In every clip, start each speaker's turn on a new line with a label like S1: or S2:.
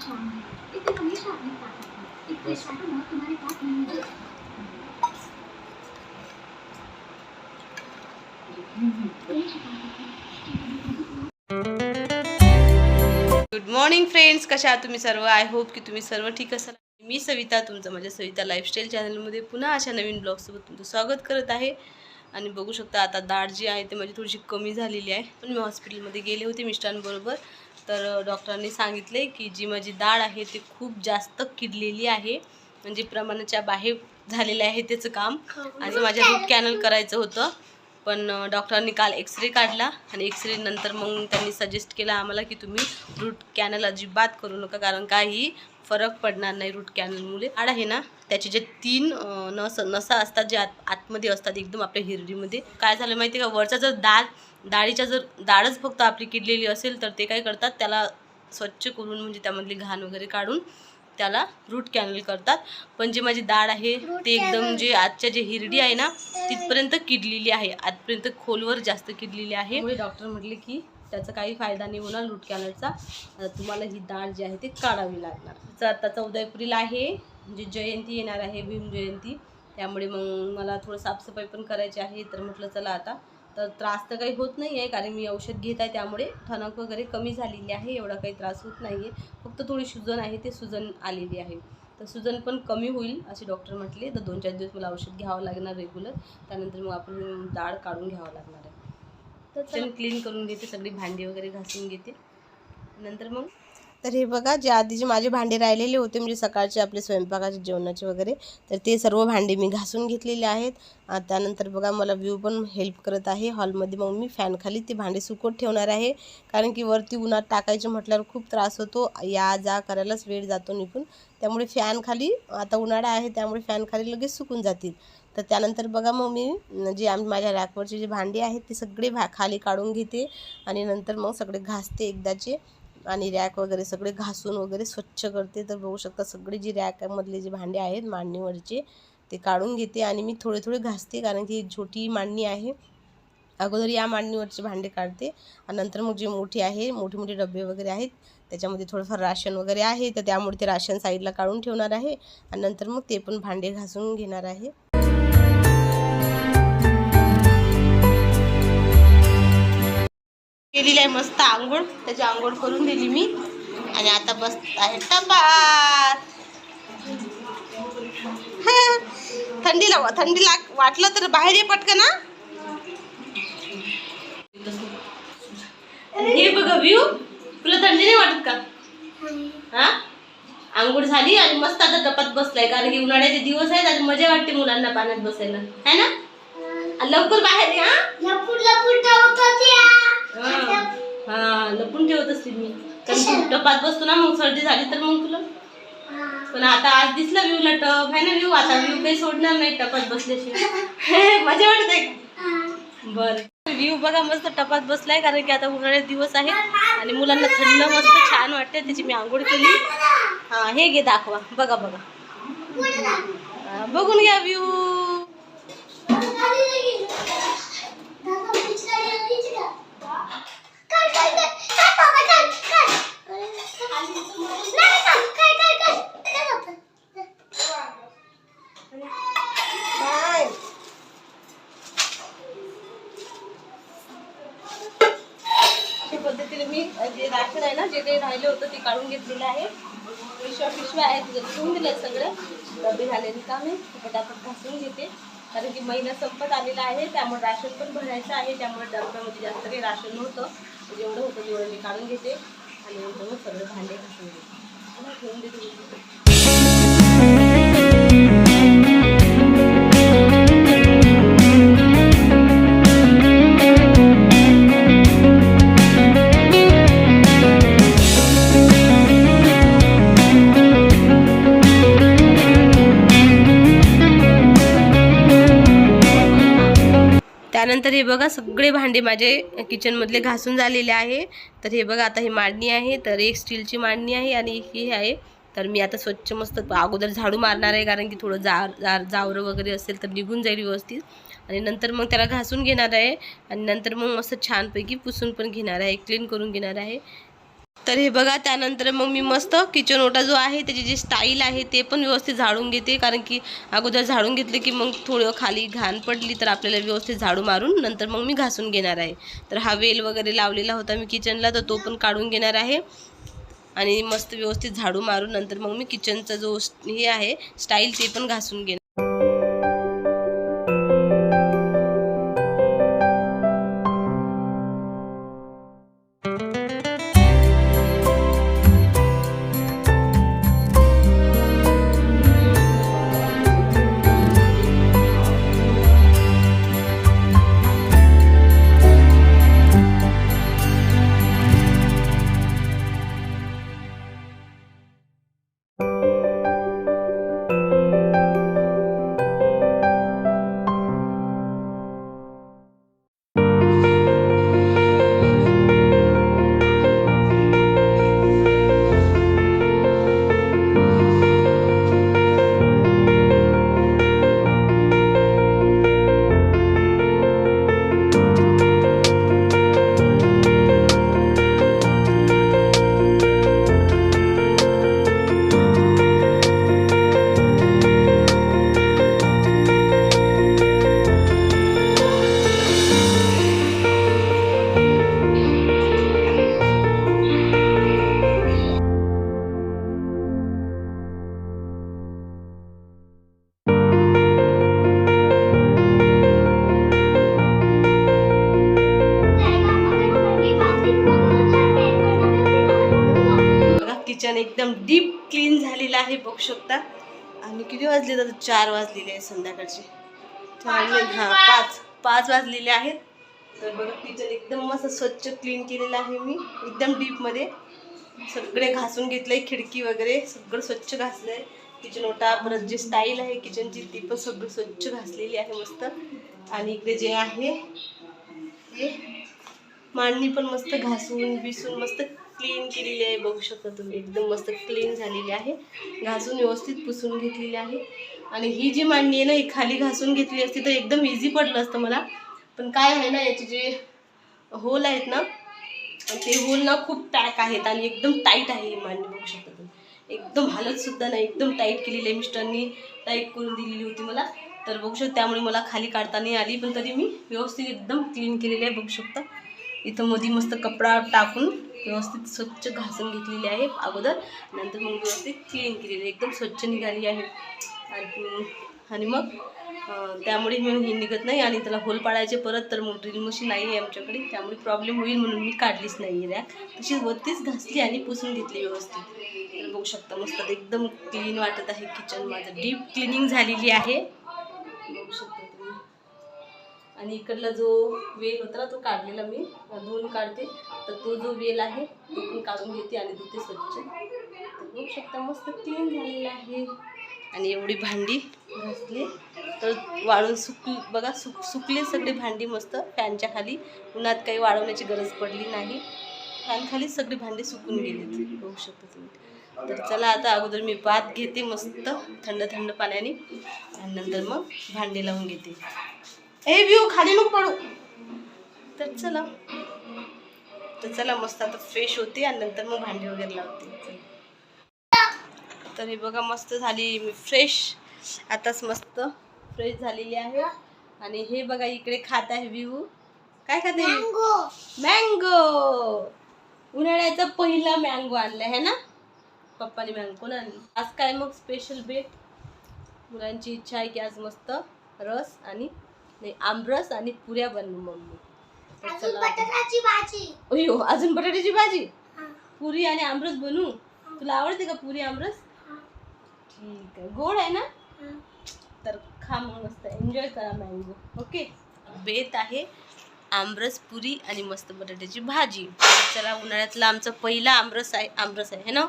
S1: अच्छा इसमें हमेशा अपनी है तुम्हारे पास नहीं है
S2: गुड मॉर्निंग फ्रेंड्स कशा आहात तुम्ही सर्व? आय होप की तुम्ही सर्व ठीक असाल. मी सविता तुमचं माझ्या सविता लाईफस्टाईल चॅनलमध्ये पुन्हा अशा नवीन ब्लॉगसोबत तुमचं स्वागत करत आहे. आणि बघू शकता आता दाढ जी आहे ते माझी थोडीशी कमी झालेली आहे. पण मी हॉस्पिटलमध्ये गेले होते मिस्टरांबरोबर. तर डॉक्टरांनी सांगितले की जी माझी दाढ आहे ती खूप जास्त किडलेली आहे. म्हणजे प्रमाणाच्या बाहेर झालेले आहे त्याचं काम. आणि माझ्या रूट कॅनल करायचं होतं. पण डॉक्टरांनी काल एक्सरे काढला आणि एक्सरे नंतर मग त्यांनी सजेस्ट केलं आम्हाला की तुम्ही रूट कॅनल अजिबात करू नका. कारण काही फरक पडणार नाही रूट कॅनलमुळे आड आहे ना त्याचे जे तीन नस नसा असतात जे आत आतमध्ये असतात एकदम आपल्या हिरडीमध्ये काय झालं माहिती आहे का? वरचा जर दाढ दाढीच्या जर दाढच फक्त आपली किडलेली असेल तर ते काय करतात? त्याला स्वच्छ करून म्हणजे त्यामधली घाण वगैरे काढून त्याला रूट कॅनल करतात. पण जे माझी दाढ आहे ते एकदम जे आजच्या जे हिरडी आहे ना तिथपर्यंत किडलेली आहे. आजपर्यंत खोलवर जास्त किडलेली आहे. डॉक्टर म्हटले की त्याचा काही फायदा नाही होणार रूट कॅनलचा. तुम्हाला ही डाळ जी आहे ती काढावी लागणार. तर आता चौदा एप्रिल आहे म्हणजे जयंती येणार आहे भीम जयंती. त्यामुळे मग मला थोडं साफसफाई पण करायची आहे तर म्हटलं चला आता. तर त्रास तर काही होत नाही आहे कारण मी औषध घेत आहे त्यामुळे ठणक वगैरे कमी झालेली आहे एवढा काही त्रास होत नाही आहे फक्त थोडी सुजन आहे ते सुजन आलेली आहे. तर सुजन पण कमी होईल असे डॉक्टर म्हटले. तर दोन चार दिवस मला औषध घ्यावं लागणार रेग्युलर त्यानंतर मग आपण डाळ काढून घ्यावं लागणार आहे. तर चल क्लीन करून घेते सगळी भांडी वगैरे घासून घेते. नंतर मग? तर हे बघा जे आधी जे माझे भांडे राहिलेले होते म्हणजे सकाळचे आपले स्वयंपाकाचे जेवणाचे वगैरे तर ते सर्व भांडे मी घासून घेतलेले आहेत. त्यानंतर बघा मला व्यू पण हेल्प करत आहे. हॉलमध्ये मग मी फॅनखाली ते भांडे सुकत ठेवणार आहे. कारण की वरती उन्हात टाकायचे म्हटल्यावर खूप त्रास होतो. या जा करायलाच वेळ जातो निघून. त्यामुळे फॅनखाली आता उन्हाळा आहे त्यामुळे फॅनखाली लगेच सुकून जातील. तर त्यानंतर बघा मग मी जी जे आम माझ्या रॅकवरचे जे भांडी आहेत ते सगळे भा खाली काढून घेते आणि नंतर मग सगळे घासते एकदाचे आणि रॅक वगैरे सगळे घासून वगैरे स्वच्छ करते. तर बघू शकता सगळे जी रॅकमधले जे भांडे आहेत मांडणीवरचे ते काढून घेते आणि मी थोडे थोडे घासते कारण की छोटी मांडणी आहे. अगोदर या मांडणीवरचे भांडे काढते आणि नंतर मग जे मोठी आहे मोठे मोठे डबे वगैरे आहेत त्याच्यामध्ये थोडंफार राशन वगैरे आहे तर त्यामुळे ते राशन साईडला काढून ठेवणार आहे आणि नंतर मग ते पण भांडे घासून घेणार आहे. केलेली आहे मस्त आंघोळ. त्याची आंघोळ करून दिली मी. आणि आता बस आहे टपात थंडी लावा थंडी लाग वाटलं तर बाहेर ये पटकन हे. बघा व्यू तुला थंडी नाही वाटत का? हा? आंघोळ झाली आणि मस्त आता टपात बसलाय. कारण की उन्हाळ्याचे दिवस आहेत आणि मजा वाटते मुलांना पाण्यात बसायला. है ना? लवकर बाहेर या हा हा, असतील मी. कारण टपात बसतो ना मग सर्दी झाली तर मग तुला? पण आता आज दिसला व्ह्यूला टप. आहे ना व्ह्यू आता व्ह्यू काही सोडणार नाही टपात बसल्याशिवाय. मजा वाटत आहे का व्ह्यू बघा मस्त टपात बसलाय कारण की आता उन्हाळ्यात दिवस आहे आणि मुलांना थंड मस्त छान वाटते त्याची मी आंघोळ केली. हा हे घे दाखवा. बघा बघा. बघून घ्या व्ह्यू पद्धतीने मी जे राशन आहे ना जे काही राहिलं होतं ते काढून घेतलेलं आहे. पिशव्या पिशव्या आहेत म्हणजे तिथे ठेवून सगळं. डबे झालेली काम आहे ते पटापट घासून घेते. कारण की महिना संपत आलेला आहे त्यामुळे राशन पण भरायचं आहे त्यामुळे डब्यामध्ये जास्त काही राशन नव्हतं. म्हणजे जेवढं होतं तेवढं मी काढून घेते आणि नंतर मग भांडे घासून घेते. मला ठेवून देते त्यानंतर हे बघा सगळे भांडे माझे किचनमधले घासून झालेले आहे. तर हे बघा आता ही मांडणी आहे तर एक स्टीलची मांडणी आहे आणि एक ही आहे. तर मी आता स्वच्छ मस्त अगोदर झाडू मारणार आहे कारण की थोडं जार जार जावरं वगैरे असेल तर निघून जाईल व्यवस्थित. आणि नंतर मग त्याला घासून घेणार आहे. आणि नंतर मग मस्त छानपैकी पुसून पण घेणार आहे क्लीन करून घेणार आहे. तर हे बघा त्यानंतर मग मी मस्त किचन ओटा जो आहे त्याची जी स्टाईल आहे ते पण व्यवस्थित झाडून घेते. कारण की अगोदर झाडून घेतले की मग थोडं खाली घाण पडली तर आपल्याला व्यवस्थित झाडू मारून नंतर मग मी घासून घेणार आहे. तर हा वेल वगैरे लावलेला होता मी किचनला तर तो पण काढून घेणार आहे. आणि मस्त व्यवस्थित झाडू मारून नंतर मग मी किचनचा जो हे आहे स्टाईल ते पण घासून घेणार क्लीन झालेलं आहे बघू शकता. आणि किती वाजले तर चार वाजलेले आहेत संध्याकाळचे. हा पाच पाच वाजलेले आहेत. तर बघा किचन एकदम मस्त स्वच्छ क्लीन केलेलं आहे मी. एकदम डीपमध्ये सगळे घासून घेतलंय खिडकी वगैरे सगळं स्वच्छ घासलंय. किचन ओटा परत जी स्टाईल आहे किचनची ती पण सगळी स्वच्छ घासलेली आहे मस्त. आणि इकडे जे आहे हे मांडणी पण मस्त घासून बिसून मस्त क्लीन केलेली आहे. बघू शकता तुम्ही एकदम मस्त क्लीन झालेली आहे. घासून व्यवस्थित पुसून घेतलेली आहे. आणि ही जी मांडणी आहे ना ही खाली घासून घेतली असती तर एकदम इझी पडलं असतं मला. पण काय आहे ना याचे जे होल आहेत ना ते होल ना खूप पॅक आहेत आणि एकदम टाईट आहे ही मांडणी बघू शकता तुम्ही. एकदम हालत सुद्धा नाही एकदम टाईट केलेली आहे. मिस्टरनी टाईट करून दिलेली होती मला. तर बघू शकता त्यामुळे मला खाली काढता नाही आली पण तरी मी व्यवस्थित एकदम क्लीन केलेली आहे बघू शकता. इथं मध्ये मस्त कपडा टाकून व्यवस्थित स्वच्छ घासून घेतलेली आहे अगोदर. नंतर मग व्यवस्थित क्लीन केलेली एकदम स्वच्छ निघाली आहे. आणि आणि मग त्यामुळे मी हे निघत नाही आणि त्याला होल पाडायचे परत तर मग ड्रिल मशीन नाही आहे आमच्याकडे. त्यामुळे प्रॉब्लेम होईल म्हणून मी काढलीच नाही रॅक तशीच वरतीच घासली आणि पुसून घेतली व्यवस्थित. तर बघू शकता मस्त एकदम क्लीन वाटत आहे किचन माझं डीप क्लिनिंग झालेली आहे. बघू शकता. आणि इकडला जो वेल होता ना तो काढलेला मी. धुवून काढते. तर तो जो वेल आहे तो पण काढून घेते आणि धुते स्वच्छ. तर बघू शकता मस्त क्लीन झालेला आहे. आणि एवढी भांडी? घासली. तर वाळून सुकली बघा सुक सुकली सगळी भांडी मस्त. फॅनच्या खाली. उन्हात काही वाळवण्याची गरज पडली नाही. फॅन खाली सगळी भांडी सुकून गेली. बघू शकता तुम्ही. तर चला आता अगोदर मी भात घेते मस्त थंड थंड पाण्याने. आणि नंतर मग भांडी लावून घेते. ए व्यू खाली नको पडू तर चला. तर चला मस्त आता फ्रेश होते आणि नंतर मग भांडी वगैरे लावते. तर हे बघा मस्त झाली मी फ्रेश आताच मस्त फ्रेश झालेली आहे. आणि हे बघा इकडे खात आहे व्यू काय खाते मँगो उन्हाळ्याचा पहिला मँगो आणला आहे ना? पप्पाने मँगो आणली आज काय मग स्पेशल बेट मुलांची इच्छा आहे की आज मस्त रस आणि नाही आमरस आणि पुऱ्या बनवू मम्मी. तर चला आता.
S1: भाजी.
S2: अयो अजून बटाट्याची भाजी? पुरी आणि आमरस बनवू? तुला आवडते का पुरी आमरस? ठीक आहे. गोड आहे ना? तर खा मग मस्त. एन्जॉय करा मँगो ओके बेत आहे आमरस पुरी आणि मस्त बटाट्याची भाजी. तर चला उन्हाळ्यातला आमचा पहिला आमरस आहे आमरस आहे है ना?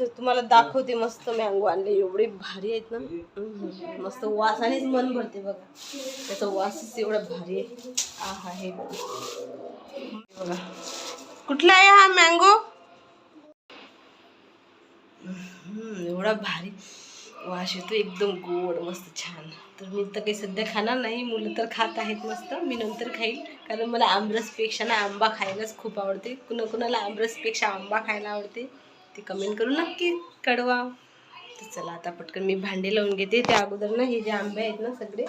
S2: तर तुम्हाला दाखवते मस्त मँगो आणले. एवढे भारी आहेत ना. मस्त मस्त वासानेच मन भरते बघा. त्याचा वासच एवढा भारी आहे. आहा हे बघा. कुठला आहे हा मँगो एवढा भारी वास येतो. एकदम गोड मस्त छान. तर मी तर काही सध्या खाणार नाही. मुलं तर खात आहेत मस्त. मी नंतर खाईल. कारण मला आमरसपेक्षा ना आंबा खायलाच खूप आवडते. कुणा कुणाला आमरसपेक्षा आंबा खायला आवडते. ते कमेंट करून नक्की कळवा. तर चला आता पटकन मी भांडे लावून घेते. त्या अगोदर ना हे जे आंबे आहेत ना सगळे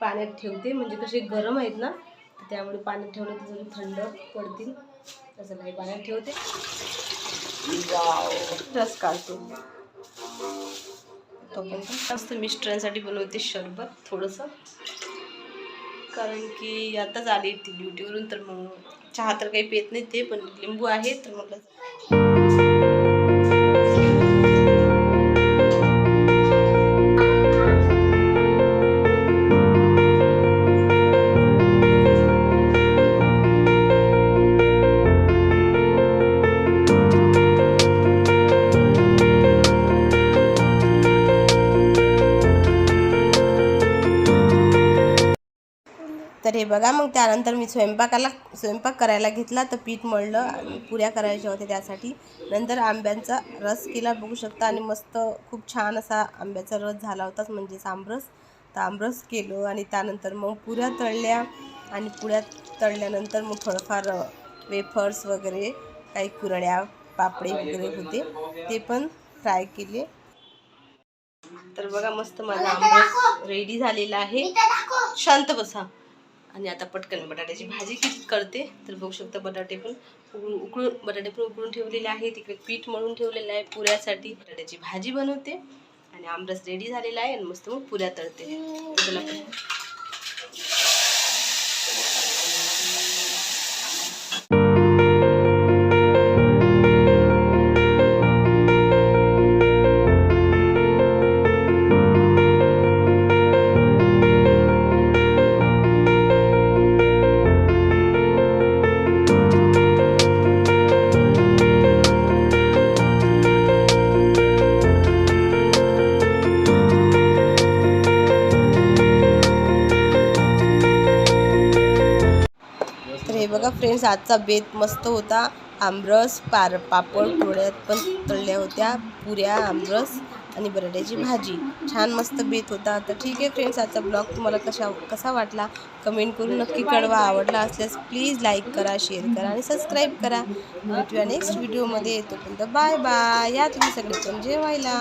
S2: पाण्यात ठेवते. म्हणजे कसे गरम आहेत ना तर त्यामुळे पाण्यात ठेवलं तर जरा थंड पडतील. तसं नाही पाण्यात ठेवते. रस काढतो. तोपर्यंत मस्त मिस्टरांसाठी बनवते शरबत थोडंसं. कारण की आताच आली ती ड्युटीवरून तर मग चहा तर काही पेत नाही ते पण लिंबू आहे तर म्हटलं बघा. मग त्यानंतर मी स्वयंपाकाला स्वयंपाक करायला घेतला तर पीठ मळलं आणि पुऱ्या करायच्या होत्या त्यासाठी. नंतर आंब्यांचा रस केला बघू शकता. आणि मस्त खूप छान असा आंब्याचा रस झाला होताच म्हणजेच आमरस. तर आमरस केलो आणि त्यानंतर मग पुऱ्या तळल्या. आणि पुऱ्या तळल्यानंतर मग थोडंफार वेफर्स वगैरे काही कुरड्या पापडे वगैरे होते. ते पण फ्राय केले. तर बघा मस्त माझा आमरस रेडी झालेला आहे. शांत बसा. आणि आता पटकन बटाट्याची भाजी किती करते. तर बघू शकता बटाटे पण उकळून उकळून बटाटे पण उकळून ठेवलेले आहे तिकडे पीठ मळून ठेवलेलं आहे पुऱ्यासाठी. बटाट्याची भाजी बनवते आणि आमरस रेडी झालेला आहे आणि मस्त मग पुऱ्या तळते. तर हे आजचा बेत मस्त होता. आमरस पार पापड पोळ्यात पण तळल्या होत्या. पुऱ्या आमरस आणि बटाट्याची भाजी. छान मस्त बेत होता. तर ठीक आहे फ्रेंड्स आजचा ब्लॉग तुम्हाला कशा कसा वाटला? कमेंट करून नक्की कळवा. आवडला असल्यास प्लीज लाईक करा शेअर करा आणि सबस्क्राईब करा. भेटूया नेक्स्ट व्हिडिओमध्ये येतो पण बाय बाय या तुम्ही सगळे पण जेवायला.